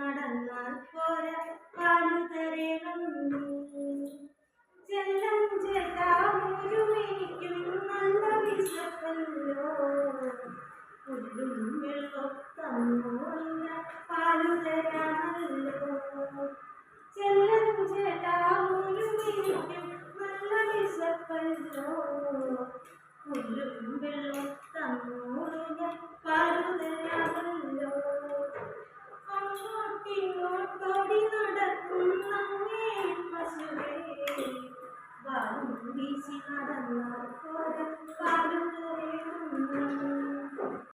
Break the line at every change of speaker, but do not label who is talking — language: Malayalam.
നടന്നാൽ പോരാ പാലു തരണം നീ ചെല്ലം ചേട്ടാ നല്ല വിശപ്പല്ലോ. പുല്ലും വെള്ളം തന്നോളില്ല പാലു തരാമല്ലോ ചെല്ലം ചേട്ടാ മുഴുവനിക്കും നല്ല വിശപ്പല്ലോ. പുല്ലും തൊടി നടക്കുന്നേ പശുവേ. വാലും വീശി നടന്നാൽ പോലും കാലും